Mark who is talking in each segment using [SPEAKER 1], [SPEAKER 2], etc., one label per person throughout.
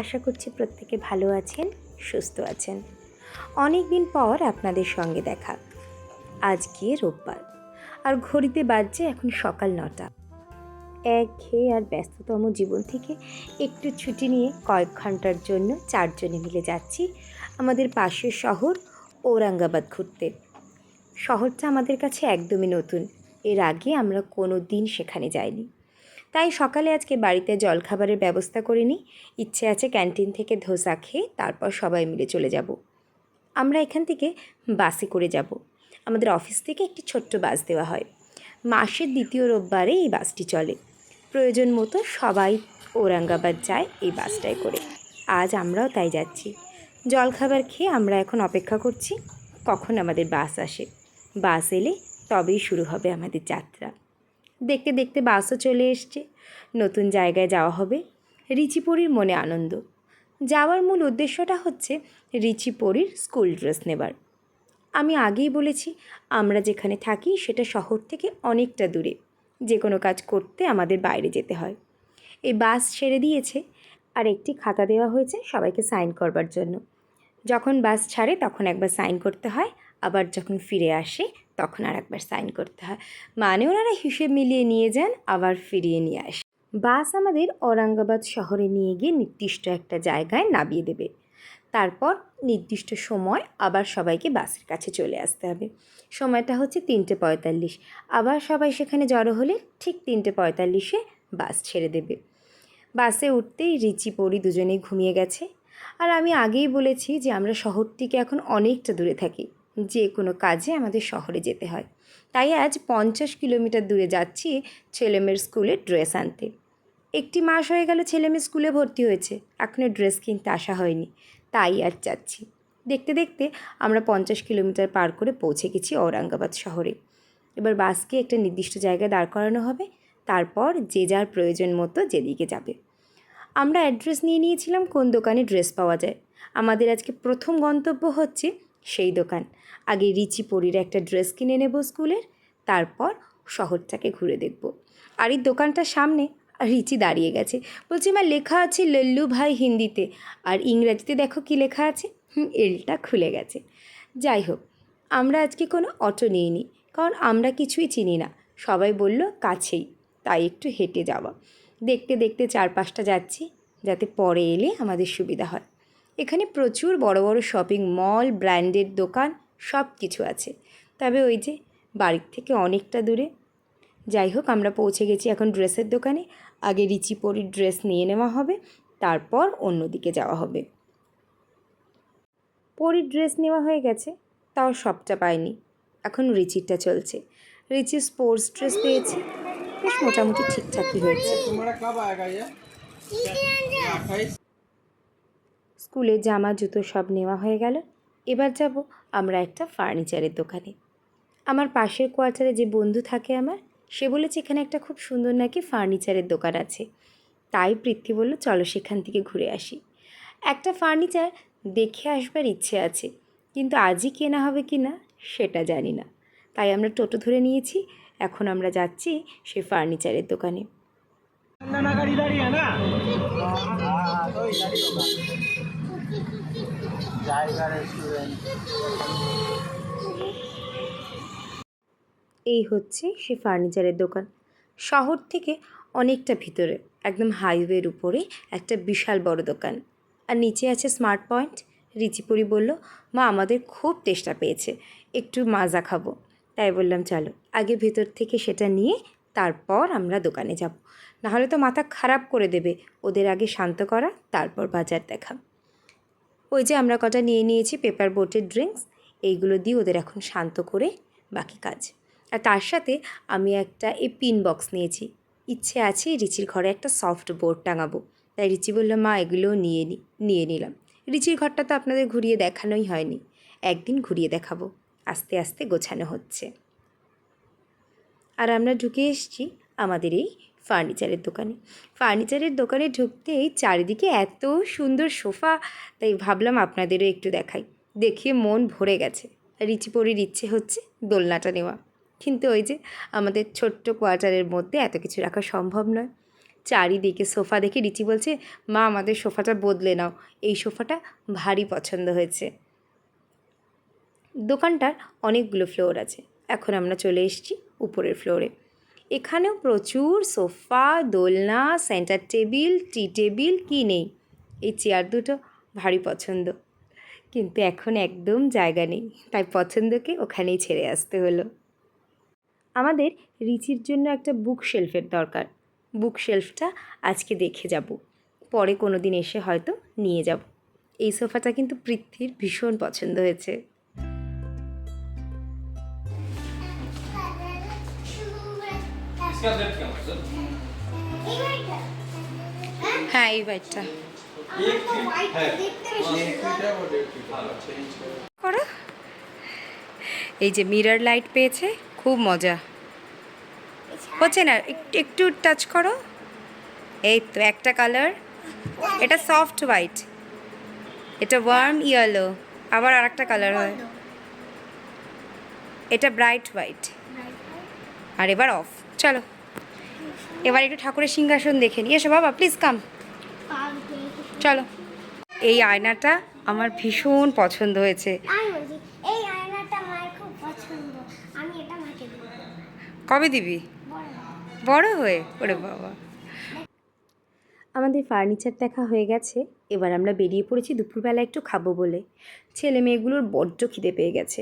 [SPEAKER 1] আশা করছি প্রত্যেকে ভালো আছেন, সুস্থ আছেন। অনেক দিন পর আপনাদের সঙ্গে দেখা। আজকে রোববার। আর ঘড়িতে বাজছে এখন সকাল নটা। এক খেয়ে আর ব্যস্ততম জীবন থেকে একটু ছুটি নিয়ে কয়েক ঘণ্টার জন্য চারজনে মিলে যাচ্ছি আমাদের পাশের শহর ঔরঙ্গাবাদ ঘুরতে। শহরটা আমাদের কাছে একদমই নতুন। এর আগে আমরা কোনো দিন সেখানে যাইনি। তাই সকালে আজকে বাড়িতে জলখাবারের ব্যবস্থা করে নিই। ইচ্ছে আছে ক্যান্টিন থেকে ধোসা খেয়ে তারপর সবাই মিলে চলে যাব। আমরা এখান থেকে বাসে করে যাব। আমাদের অফিস থেকে একটি ছোট্ট বাস দেওয়া হয়। মাসের দ্বিতীয় রোববারে এই বাসটি চলে। প্রয়োজন মতো সবাই ঔরঙ্গাবাদ যায় এই বাসটায় করে। আজ আমরাও তাই যাচ্ছি। জলখাবার খেয়ে আমরা এখন অপেক্ষা করছি কখন আমাদের বাস আসে। বাস এলে তবেই শুরু হবে আমাদের যাত্রা। দেখতে দেখতে বাসও চলে এসছে। নতুন জায়গায় যাওয়া হবে। রিচিপরির মনে আনন্দ। যাওয়ার মূল উদ্দেশ্যটা হচ্ছে রিচিপরির স্কুল ড্রেস নেবার। আমি আগেই বলেছি, আমরা যেখানে থাকি সেটা শহর থেকে অনেকটা দূরে। যে কোনো কাজ করতে আমাদের বাইরে যেতে হয়। এই বাস ছেড়ে দিয়েছে, আর একটি খাতা দেওয়া হয়েছে সবাইকে সাইন করবার জন্য। যখন বাস ছাড়ে, তখন একবার সাইন করতে হয় আবার যখন ফিরে আসে, তখন আর একবার সাইন করতে হয়। মানে ওনারা হিসেব মিলিয়ে নিয়ে যান, আবার ফিরিয়ে নিয়ে আসে। বাস আমাদের ঔরঙ্গাবাদ শহরে নিয়ে গিয়ে নির্দিষ্ট একটা জায়গায় নামিয়ে দেবে। তারপর নির্দিষ্ট সময় আবার সবাইকে বাসের কাছে চলে আসতে হবে। সময়টা হচ্ছে তিনটে পঁয়তাল্লিশ। আবার সবাই সেখানে জড়ো হলে ঠিক তিনটে পঁয়তাল্লিশে বাস ছেড়ে দেবে। বাসে উঠতেই রিচি, পরি দুজনেই ঘুমিয়ে গেছে। আর আমি আগেই বলেছি যে আমরা শহর থেকে এখন অনেকটা দূরে থাকি। যে কোনো কাজে আমাদের শহরে যেতে হয়। তাই আজ পঞ্চাশ কিলোমিটার দূরে যাচ্ছি ছেলেমেয়ের স্কুলে ড্রেস আনতে। একটি মাস হয়ে গেল ছেলেমেয়ে স্কুলে ভর্তি হয়েছে। এখনও ড্রেস কিনতে আসা হয়নি। তাই আর যাচ্ছি। দেখতে দেখতে আমরা পঞ্চাশ কিলোমিটার পার করে পৌঁছে গেছি ঔরঙ্গাবাদ শহরে। এবার বাসকে একটা নির্দিষ্ট জায়গায় দাঁড় করানো হবে। তারপর যে যার প্রয়োজন মতো যেদিকে যাবে। আমরা অ্যাড্রেস নিয়ে নিয়েছিলাম কোন দোকানে ড্রেস পাওয়া যায়। আমাদের আজকে প্রথম গন্তব্য হচ্ছে সেই দোকান। আগে রিচি পরির একটা ড্রেস কিনে নেব স্কুলের, তারপর শহরটাকে ঘুরে দেখব। আর এই দোকানটার সামনে রিচি দাঁড়িয়ে গেছে। বলছি, মা, লেখা আছে লল্লু ভাই হিন্দিতে। আর ইংরাজিতে দেখো কি লেখা আছে? এলটা খুলে গেছে। যাই হোক, আমরা আজকে কোনো অটো নিইনি, কারণ আমরা কিছুই চিনি না। সবাই বলল, কাছেই। তাই একটু হেঁটে যাওয়া। দেখতে দেখতে চারপাশটা যাচ্ছি, যাতে পরে এলে আমাদের সুবিধা হয়। এখানে প্রচুর বড় বড় শপিং মল ব্র্যান্ডেড দোকান সব কিছু আছে। তবে ওই যে বাড়ির থেকে অনেকটা দূরে। যাই হোক আমরা পৌঁছে গেছি এখন ড্রেসের দোকানে। আগে রিচি পরির ড্রেস নিয়ে নেওয়া হবে তারপর অন্যদিকে যাওয়া হবে। পরির ড্রেস নেওয়া হয়ে গেছে তাও সবটা পাইনি। এখন রিচিরটা চলছে। রিচি স্পোর্টস ড্রেস পেয়েছি বেশ মোটামুটি ঠিকঠাকই হয়েছে। স্কুলে জামা জুতো সব নেওয়া হয়ে গেল এবার যাব আমরা একটা ফার্নিচারের দোকানে আমার পাশের কোয়ার্টারে যে বন্ধু থাকে আমার সে বলেছে এখানে একটা খুব সুন্দর নাকি ফার্নিচারের দোকান আছে তাই পৃথ্বী বলল চলো সেখান থেকে ঘুরে আসি একটা ফার্নিচার দেখে আসবার ইচ্ছে আছে কিন্তু আজই কেনা হবে কি না সেটা জানি না তাই আমরা টোটো ধরে নিয়েছি এখন আমরা যাচ্ছি সেই ফার্নিচারের দোকানে এই হচ্ছে সে ফার্নিচারের দোকান। শহর থেকে অনেকটা ভিতরে, একদম হাইওয়ের উপরে একটা বিশাল বড় দোকান। আর নিচে আছে স্মার্ট পয়েন্ট রিচিপুরি বলল, মা, আমাদের খুব তেষ্টা পেয়েছে। একটু মাজা খাব। তাই বললাম, চলো, আগে ভেতর থেকে সেটা নিয়ে তারপর আমরা দোকানে যাব। নাহলে তো মাথা খারাপ করে দেবে। ওদের আগে শান্ত করা, তারপর বাজার দেখা। ওই যে আমরা কটা নিয়ে নিয়েছি পেপার বোটের ড্রিঙ্কস এইগুলো দিয়ে ওদের এখন শান্ত করে বাকি কাজ। আর তার সাথে আমি একটা এই পিন বক্স নিয়েছি। ইচ্ছে আছে রিচির ঘরে একটা সফট বোর্ড টাঙাবো। তাই রিচি বলল, মা এগুলোও নিয়ে নি, নিয়ে নিলাম। রিচির ঘরটা তো আপনাদের ঘুরিয়ে দেখানোই হয়নি। একদিন ঘুরিয়ে দেখাবো। আস্তে আস্তে গোছানো হচ্ছে। আর আমরা ঢুকে এসেছি আমাদের এই ফার্নিচারের দোকানে। ফার্নিচারের দোকানে ঢুকতেই চারিদিকে এত সুন্দর সোফা, তাই ভাবলাম আপনাদেরও একটু দেখাই। দেখিয়ে মন ভরে গেছে। রিচিপরির ইচ্ছে হচ্ছে দোলনাটা নেওয়া। কিন্তু ওই যে আমাদের ছোট্ট কোয়ার্টারের মধ্যে এত কিছু রাখা সম্ভব নয়। চারিদিকে সোফা দেখে রিচি বলছে, মা, আমাদের সোফাটা বদলে নাও। এই সোফাটা ভারী পছন্দ হয়েছে। দোকানটার অনেকগুলো ফ্লোর আছে। এখন আমরা চলে এসেছি উপরের ফ্লোরে। এখানেও প্রচুর সোফা, দোলনা, সেন্টার টেবিল, টি টেবিল, কি নেই? এই চেয়ার দুটো ভারী পছন্দ। কিন্তু এখন একদম জায়গা নেই, তাই পছন্দকে ওখানেই ছেড়ে আসতে হলো। আমাদের রিচির জন্য একটা বুক শেলফের দরকার। বুক শেলফটা আজকে দেখে যাব, পরে কোনো দিন এসে হয়তো নিয়ে যাব। এই সোফাটা কিন্তু পৃথ্বীর ভীষণ পছন্দ হয়েছে। হ্যাঁ এই বাইকটা করো। এই যে মিরর লাইট পেয়েছে, খুব মজা। হচ্ছে না একটু একটু টাচ করো। এই তো, একটা কালার এটা সফট হোয়াইট এটা ওয়ার্ম ইয়েলো আবার আর একটা কালার হয়। এটা ব্রাইট হোয়াইট আর এবার অফ চলো। এবার একটু ঠাকুরের সিংহাসন দেখে নিই। এসো বাবা প্লিজ কাম চলো। এই আয়নাটা আমার ভীষণ পছন্দ হয়েছে। কবে দিবি?
[SPEAKER 2] বড়
[SPEAKER 1] বড় হয়ে? ওরে বাবা। আমাদের ফার্নিচার দেখা হয়ে গেছে। এবার আমরা বেরিয়ে পড়েছি দুপুরবেলা একটু খাব বলে। ছেলে মেয়েগুলোর বড্ড খিদে পেয়ে গেছে।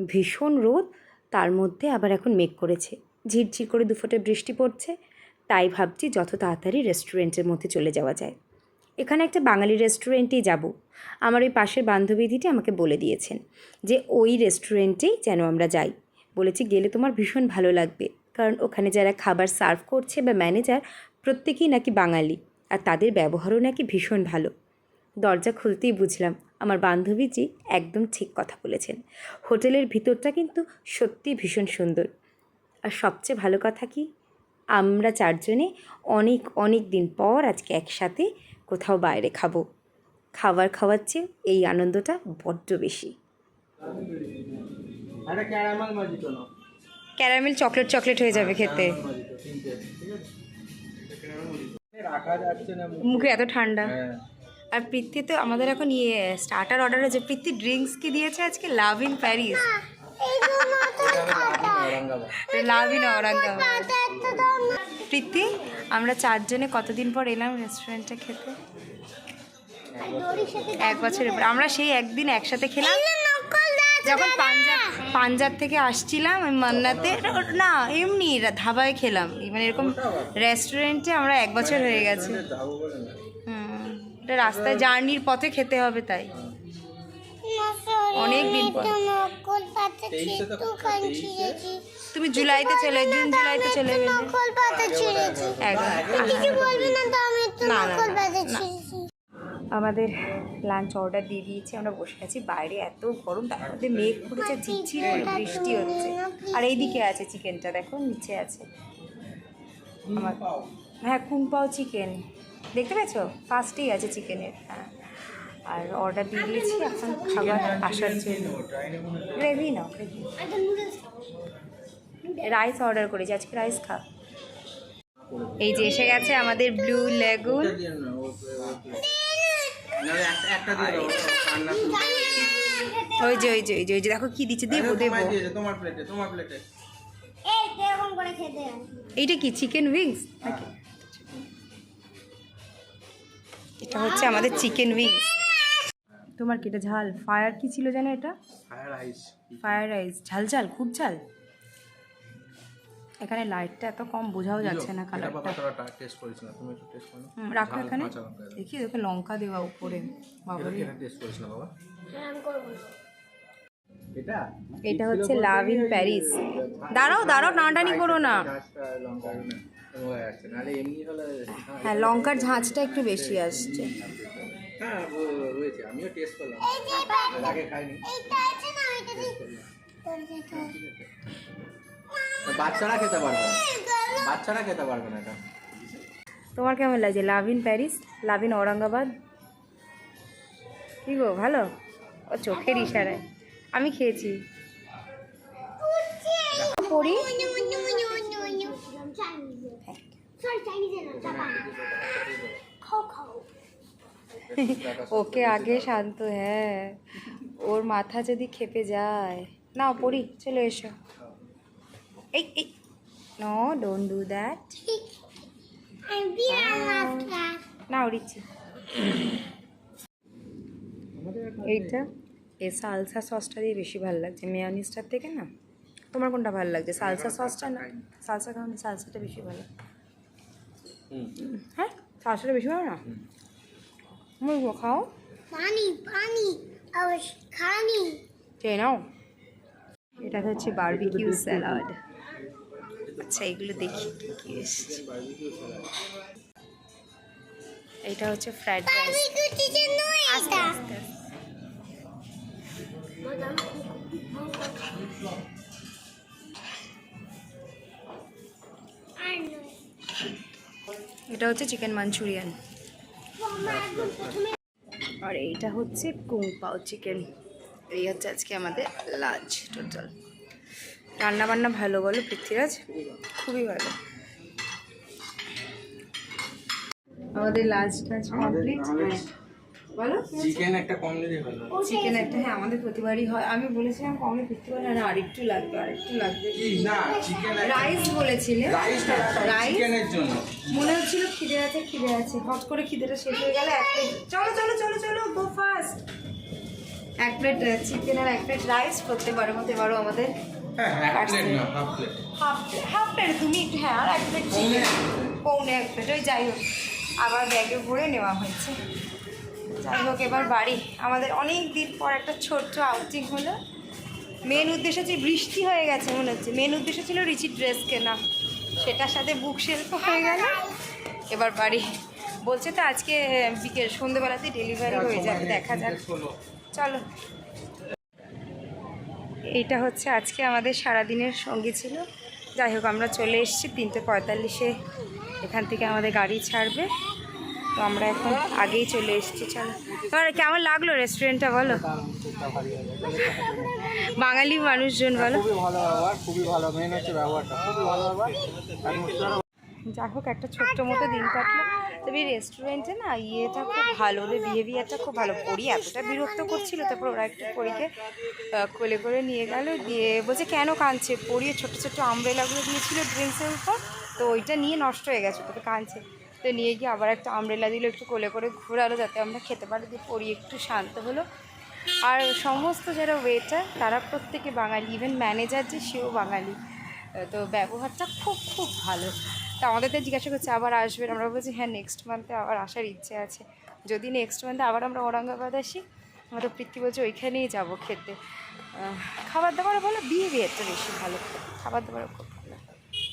[SPEAKER 1] ভীষণ রোদ তার মধ্যে আবার এখন মেঘ করেছে। ঝিরঝির করে দুফোটে বৃষ্টি পড়ছে, তাই ভাবছি যত তাড়াতাড়ি রেস্টুরেন্টের মধ্যে চলে যাওয়া যায়। এখানে একটা বাঙালি রেস্টুরেন্টেই যাব। আমার ওই পাশের বান্ধবীদিটি আমাকে বলে দিয়েছেন যে, ওই রেস্টুরেন্টেই যেন আমরা যাই। বলেছি, গেলে তোমার ভীষণ ভালো লাগবে। কারণ ওখানে যারা খাবার সার্ভ করছে বা ম্যানেজার, প্রত্যেকেই নাকি বাঙালি আর তাদের ব্যবহারও নাকি ভীষণ ভালো। দরজা খুলতেই বুঝলাম আমার বান্ধবীজি একদম ঠিক কথা বলেছেন। হোটেলের ভিতরটা কিন্তু সত্যি ভীষণ সুন্দর। আর সবচেয়ে ভালো কথা কি? আমরা চারজনে অনেক অনেক দিন পর আজকে একসাথে কোথাও বাইরে খাব। খাবার খাওয়ার চেয়ে এই আনন্দটা বড্ড বেশি।
[SPEAKER 3] ক্যারামেল
[SPEAKER 1] চকলেট চকলেট হয়ে যাবে খেতে। মুখে। এত ঠান্ডা।
[SPEAKER 3] হ্যাঁ।
[SPEAKER 1] আর প্রীতি তো আমাদের এখন ইয়ে স্টার্টার অর্ডার হয়েছে প্রীতি ড্রিঙ্কস কি দিয়েছে আজকে? লাভ ইন প্যারিস প্রীতি, আমরা চারজনে কতদিন পর এলাম রেস্টুরেন্টে খেতে? এক বছরের পর। আমরা সেই একদিন একসাথে খেলাম। যখন পাঞ্জাব পাঞ্জাব থেকে আসছিলাম ওই মান্নাতে, না, এমনি ধাবায় খেলাম। মানে এরকম রেস্টুরেন্টে আমরা এক বছর হয়ে গেছে। হুম, এটা রাস্তায় জার্নির পথে খেতে হবে তাই। অনেক দিন পর। তুমি জুলাইতে চলে জুন জুলাইতে চলে গেলে। আমাদের লাঞ্চ অর্ডার দিয়ে দিয়েছি আমরা বসে আছি বাইরে এত গরম তার মধ্যে মেঘ করেছে ঝিরঝির করে বৃষ্টি হচ্ছে। আর এইদিকে আছে চিকেনটা দেখো নিচে আছে। আমার হ্যাঁ কুংপাও চিকেন। দেখতে পেয়েছ? ফার্স্টেই আছে চিকেনের হ্যাঁ। আর অর্ডার দিয়ে দিয়েছি, এখন খাবার আসার জন্য। গ্রেভি নাও গ্রেভি রাইস অর্ডার করেছি, আজকে রাইস খা। এই যে এসে গেছে আমাদের ব্লু লেগুন
[SPEAKER 3] না
[SPEAKER 1] ওই যে ওই যে ওই যে ওই যে, দেখো কি দিচ্ছে, দেবো দেবো। এইটা কি চিকেন উইংস নাকি? এটা হচ্ছে আমাদের চিকেন উইংস তোমার কি এটা ঝাল? ফায়ার কি ছিল জানো এটা?
[SPEAKER 3] ফায়ার রাইস
[SPEAKER 1] ফায়ার রাইস ঝাল ঝাল খুব ঝাল। এখানে লাইটটা এত কম বোঝাও যাচ্ছে না কালারটা
[SPEAKER 3] টেস্ট তুমি একটু টেস্ট করো।
[SPEAKER 1] রাখো এখানে।
[SPEAKER 3] লঙ্কা
[SPEAKER 1] দেখি দেখে লঙ্কা দেওয়া উপরে। বাবা
[SPEAKER 3] এটা টেস্ট বাবা? এটা?
[SPEAKER 1] এটা হচ্ছে লাভ ইন প্যারিস দাঁড়াও দাঁড়াও টানাটানি করো না।
[SPEAKER 3] হয়ে
[SPEAKER 1] হ্যাঁ লঙ্কার ঝাঁচটা একটু বেশি আসছে।
[SPEAKER 3] হ্যাঁ রয়েছে আমিও টেস্ট করলাম আগে খাইনি বাচ্চারা খেতে পারবে বাচ্চারা খেতে পারবে না এটা
[SPEAKER 1] তোমার কেমন লাগছে love in Paris love in Aurangabad কি গো ভালো ও চোখের ইশারায় আমি খেয়েছি পড়ি
[SPEAKER 2] চাইনিজ সরি চাইনিজে না জাপান খাও খাও
[SPEAKER 1] ওকে আগে শান্ত হ্যাঁ। ওর মাথা যদি খেপে যায়। না পড়ি চলে এসো। এই এই। নো ডোন্ট ডু দ্যাট না রিচি এইটা এই সালসা সসটা দিয়ে বেশি ভালো লাগছে। মেয়নিজটার থেকে না? তোমার কোনটা ভালো লাগছে? সালসা সসটা না? সালসা খাও সালসাটা বেশি ভালো। হ্যাঁ? সালসাটা বেশি ভালো না? মুরগো খাও
[SPEAKER 2] পানি পানি খানি
[SPEAKER 1] খেয়ে নাও এটা হচ্ছে বারবিকিউ স্যালাড আচ্ছা এগুলো দেখি কি কি এসছে। এটা হচ্ছে ফ্রাইড রাইস আস্তে আস্তে এটা হচ্ছে চিকেন মাঞ্চুরিয়ান আর এইটা হচ্ছে কুং পাও চিকেন। এই হচ্ছে আজকে আমাদের লাঞ্চ টোটাল রান্না বান্না ভালো বলো পৃথ্বীরাজ? খুবই ভালো। আমাদের লাঞ্চ টাঞ্চ কমপ্লিট বলো
[SPEAKER 3] চিকেন একটা কম দিলে ভালো
[SPEAKER 1] চিকেন একটা হ্যাঁ আমাদের প্রতিবারই হয়। আমি বলেছিলাম কমে ফিরতে পারি না আরেকটু লাগবে আরেকটু লাগবে।
[SPEAKER 3] কি? না চিকেন
[SPEAKER 1] রাইস বলেছিলে।
[SPEAKER 3] রাইস
[SPEAKER 1] রাইস
[SPEAKER 3] চিকেনের জন্য।
[SPEAKER 1] মনে হচ্ছিল খিদে আছে খিদে আছে। হট করে খিদেটা শেষ হয়ে গেলে এক প্লেট চলো চলো চলো চলো গো ফাস্ট এক প্লেট চিকেন আর এক প্লেট রাইস প্রত্যেকবারের মতো এবারও আমাদের
[SPEAKER 3] হ্যাঁ এক প্লেট না হাফ প্লেট
[SPEAKER 1] হাফ প্লেট তুমি একটু হ্যাঁ আর এক প্লেট চিকেন পৌনে এক প্লেট ওই যাই হোক। আবার ব্যাগে ভরে নেওয়া হয়েছে। যাই হোক, এবার বাড়ি। আমাদের অনেক দিন পর একটা ছোট্ট আউটিং হলো। মেন উদ্দেশ্য হচ্ছে বৃষ্টি হয়ে গেছে, মনে হচ্ছে। মেন উদ্দেশ্য ছিল রিচি ড্রেস কেনা। সেটার সাথে বুক শেল্প হয়ে গেল। এবার বাড়ি। বলছে তো আজকে বিকেল সন্ধ্যেবেলাতে ডেলিভারি হয়ে যাবে। দেখা যাক। চলো। এইটা হচ্ছে আজকে আমাদের সারাদিনের সঙ্গী ছিল। যাই হোক, আমরা চলে এসেছি তিনটে পঁয়তাল্লিশে। এখান থেকে আমাদের গাড়ি ছাড়বে। তো আমরা এখন আগেই চলে এসেছি চলো। তোমার কেমন লাগল রেস্টুরেন্টটা বলো? বাঙালি মানুষজন বলো। যাই হোক একটা ছোট্ট মতো দিন কাটলো। তবে রেস্টুরেন্টে না ইয়েটা খুব ভালো ওদের বিহেভিয়ারটা খুব ভালো। পরি এতটা বিরক্ত করছিল তারপর ওরা একটু পরীকে আহ, কোলে করে নিয়ে গেল। দিয়ে বলছে কেন কাঁদছে? পরিয়ে ছোটো ছোটো আমব্রেলাগুলো দিয়েছিল ড্রিঙ্কসের উপর। তো ওইটা নিয়ে নষ্ট হয়ে গেছে তোকে কাঁদছে। তো নিয়ে গিয়ে আবার একটা আমব্রেলা দিল, একটু কোলে করে ঘোরালো যাতে আমরা খেতে পারি। দিয়ে পড়ি একটু শান্ত হলো। আর সমস্ত যারা ওয়েটার তারা প্রত্যেকে বাঙালি। ইভেন ম্যানেজার যে, সেও বাঙালি। তো ব্যবহারটা খুব খুব ভালো। তা আমাদের জিজ্ঞাসা করছে, আবার আসবেন? আমরা বলছি হ্যাঁ নেক্সট মান্থে আবার আসার ইচ্ছে আছে। যদি নেক্সট মান্থে আবার আমরা ঔরঙ্গাবাদ আসি আমরা পৃথ্বী বলছে, ওইখানেই যাব খেতে। খাবার দাবার ভালো বিহেভিয়ারটা বেশি ভালো। খাবার দাবার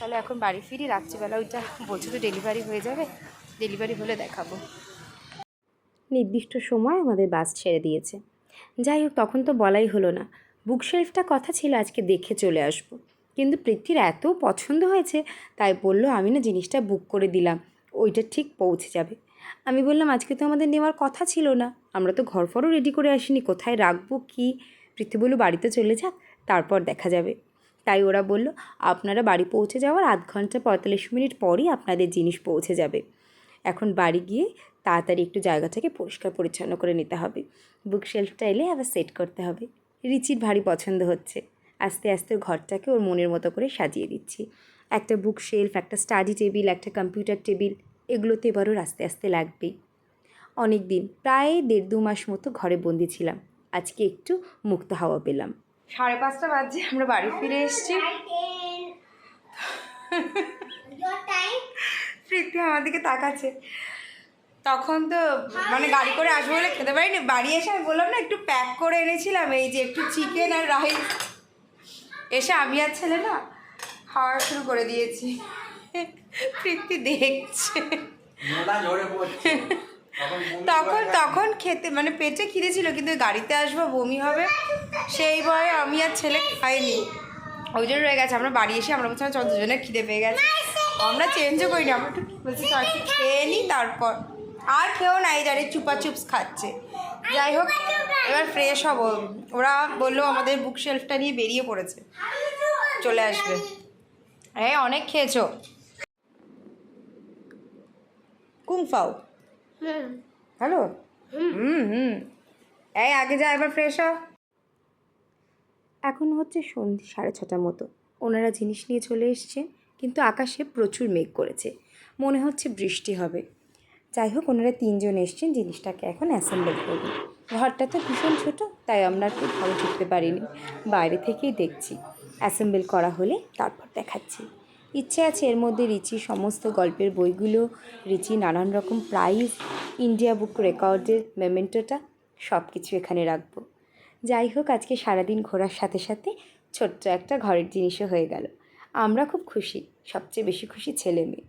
[SPEAKER 1] তাহলে এখন বাড়ি ফিরি, রাত্রিবেলা ওইটা বলছে তো ডেলিভারি হয়ে যাবে ডেলিভারি হলে দেখাবো। নির্দিষ্ট সময় আমাদের বাস ছেড়ে দিয়েছে। যাই হোক, তখন তো বলাই হলো না। বুকশেলফটা কথা ছিল, আজকে দেখে চলে আসব। কিন্তু পৃথ্বীর এত পছন্দ হয়েছে, তাই বলল, আমি না জিনিসটা বুক করে দিলাম, ওইটা ঠিক পৌঁছে যাবে। আমি বললাম, আজকে তো আমাদের নেওয়ার কথা ছিল না, আমরা তো ঘর ফরও রেডি করে আসিনি, কোথায় রাখব, কি? পৃথ্বী বলল, বাড়িতে চলে যাক, তারপর দেখা যাবে। তাই ওরা বলল, আপনারা বাড়ি পৌঁছে যাওয়ার আধ ঘণ্টা পঁয়তাল্লিশ মিনিট পরই আপনাদের জিনিস পৌঁছে যাবে। এখন বাড়ি গিয়ে তাড়াতাড়ি একটু জায়গাটাকে পরিষ্কার পরিচ্ছন্ন করে নিতে হবে। বুক শেলফটা এলে আবার সেট করতে হবে। রিচির ভারী পছন্দ হচ্ছে। আস্তে আস্তে ঘরটাকে ওর মনের মতো করে সাজিয়ে দিচ্ছি। একটা বুক শেলফ একটা স্টাডি টেবিল, একটা কম্পিউটার টেবিল এগুলো তো এবারও আস্তে আস্তে লাগবেই। অনেক দিন প্রায় দেড় দু মাস মতো ঘরে বন্দি ছিলাম। আজকে একটু মুক্ত হাওয়া পেলাম। সাড়ে পাঁচটা বাজে, আমরা বাড়ি ফিরে এসেছি? প্রীতি আমার দিকে তাকাচ্ছে। তখন তো মানে গাড়ি করে আসব বলে খেতে পারিনি, বাড়ি এসে আমি বললাম না, একটু প্যাক করে এনেছিলাম, এই যে একটু চিকেন আর রাইস এসে আমি আর ছেলে না, খাওয়া শুরু করে দিয়েছি। প্রীতি দেখছে।
[SPEAKER 3] তখন
[SPEAKER 1] তখন খেতে মানে পেটে খিদে ছিল কিন্তু গাড়িতে আসব বমি হবে। সেই ভয়ে আমি আর ছেলে খাইনি। ওই জন্য রয়ে গেছে আমরা বাড়ি এসে আমরা বলছিলাম চল দুজনে খিদে পেয়ে গেছে। আমরা চেঞ্জও করিনি আমরা একটু বলছি চল একটু খেয়ে নিই তারপর আর খেয়েও নাই যারে চুপা চুপস খাচ্ছে। যাই হোক এবার ফ্রেশ হব। ওরা বলল আমাদের বুক শেলফটা নিয়ে বেরিয়ে পড়েছে। চলে আসবে। হ্যাঁ অনেক খেয়েছো। কুংফাও। হ্যালো? হুম। হুম এই আগে যা এবার ফ্রেশ হ। এখন হচ্ছে সন্ধে সাড়ে ছটার মতো। ওনারা জিনিস নিয়ে চলে এসছেন কিন্তু আকাশে প্রচুর মেঘ করেছে। মনে হচ্ছে বৃষ্টি হবে। যাই হোক ওনারা তিনজন এসছেন জিনিসটাকে এখন অ্যাসেম্বল করবেন ঘরটা তো ভীষণ ছোট তাই আমরা আর খুব ভালো ঢুকতে পারিনি। বাইরে থেকেই দেখছি। অ্যাসেম্বল করা হলে তারপর দেখাচ্ছি। ইচ্ছে আছে এর মধ্যে রিচি সমস্ত গল্পের বইগুলো, রিচি নানান রকম প্রাইজ ইন্ডিয়া বুক রেকর্ডের মেমেন্টোটা সব কিছু এখানে রাখব। যাই হোক, আজকে সারাদিন ঘোরার সাথে সাথে ছোট্ট একটা ঘরের জিনিসও হয়ে গেল। আমরা খুব খুশি, সবচেয়ে বেশি খুশি ছেলে মেয়ে।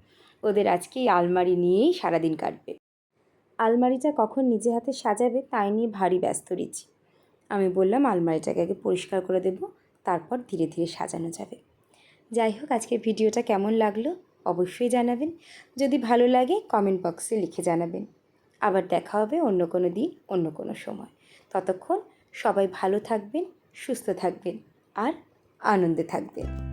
[SPEAKER 1] ওদের আজকে এই আলমারি নিয়েই সারাদিন কাটবে। আলমারিটা কখন নিজে হাতে সাজাবে তাই নিয়ে ভারী ব্যস্ত রিচি। আমি বললাম, আলমারিটাকে আগে পরিষ্কার করে দেব, তারপর ধীরে ধীরে সাজানো যাবে। যাই হোক, আজকের ভিডিওটা কেমন লাগল অবশ্যই জানাবেন। যদি ভালো লাগে কমেন্ট বক্সে লিখে জানাবেন। আবার দেখা হবে অন্য কোনো দিন, অন্য কোনো সময়। ততক্ষণ সবাই ভালো থাকবেন, সুস্থ থাকবেন আর আনন্দে থাকবেন।